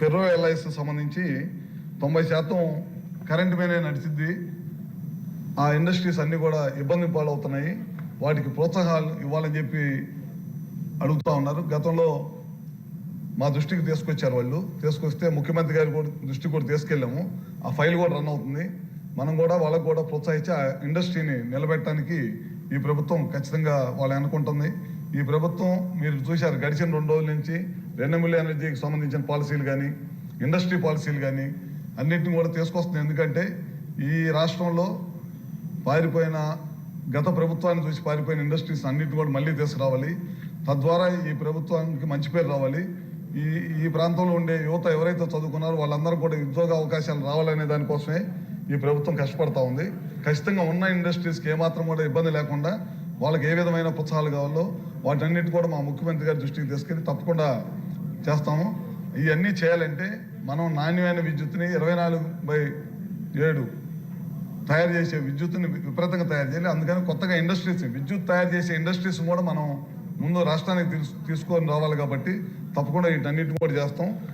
Ferro LIC సంబంధించి తొంభై శాతం కరెంట్ మీదే నడిచింది ఆ ఇండస్ట్రీస్ అన్నీ కూడా ఇబ్బంది పాలవుతున్నాయి. వాటికి ప్రోత్సాహాలు ఇవ్వాలని చెప్పి అడుగుతా ఉన్నారు. గతంలో మా దృష్టికి తీసుకొచ్చారు వాళ్ళు. తీసుకొస్తే ముఖ్యమంత్రి గారి కూడా దృష్టికి కూడా తీసుకెళ్ళాము. ఆ ఫైల్ కూడా రన్ అవుతుంది. మనం కూడా వాళ్ళకు కూడా ప్రోత్సహించి ఆ ఇండస్ట్రీని నిలబెట్టడానికి ఈ ప్రభుత్వం ఖచ్చితంగా వాళ్ళు అనుకుంటుంది. ఈ ప్రభుత్వం మీరు చూశారు గడిచిన రెండు రోజుల నుంచి రెన్యూబుల్ ఎనర్జీకి సంబంధించిన పాలసీలు కానీ ఇండస్ట్రీ పాలసీలు కానీ అన్నింటిని కూడా తీసుకొస్తుంది ఎందుకంటే ఈ రాష్ట్రంలో పారిపోయిన గత ప్రభుత్వాన్ని చూసి పారిపోయిన ఇండస్ట్రీస్ అన్నింటిని కూడా మళ్ళీ తీసుకురావాలి. తద్వారా ఈ ప్రభుత్వానికి మంచి పేరు రావాలి. ఈ ఈ ప్రాంతంలో ఉండే యువత ఎవరైతే చదువుకున్నారో వాళ్ళందరూ కూడా ఉద్యోగ అవకాశాలు రావాలనే దానికోసమే ఈ ప్రభుత్వం కష్టపడతా ఉంది. ఖచ్చితంగా ఉన్న ఇండస్ట్రీస్కి ఏమాత్రం కూడా ఇబ్బంది లేకుండా వాళ్ళకి ఏ విధమైన ప్రోత్సాహాలు కావాలో వాటన్నిటి కూడా మా ముఖ్యమంత్రి గారి దృష్టికి తీసుకెళ్ళి తప్పకుండా చేస్తాము. ఇవన్నీ చేయాలంటే మనం నాణ్యమైన విద్యుత్ని ఇరవై నాలుగు బై ఏడు తయారు చేసే విద్యుత్ని విపరీతంగా తయారు చేయాలి. అందుకని కొత్తగా ఇండస్ట్రీస్ విద్యుత్ తయారు చేసే ఇండస్ట్రీస్ కూడా మనం ముందు రాష్ట్రానికి తీసుకొని రావాలి కాబట్టి తప్పకుండా వీటన్నిటిని కూడా చేస్తాం.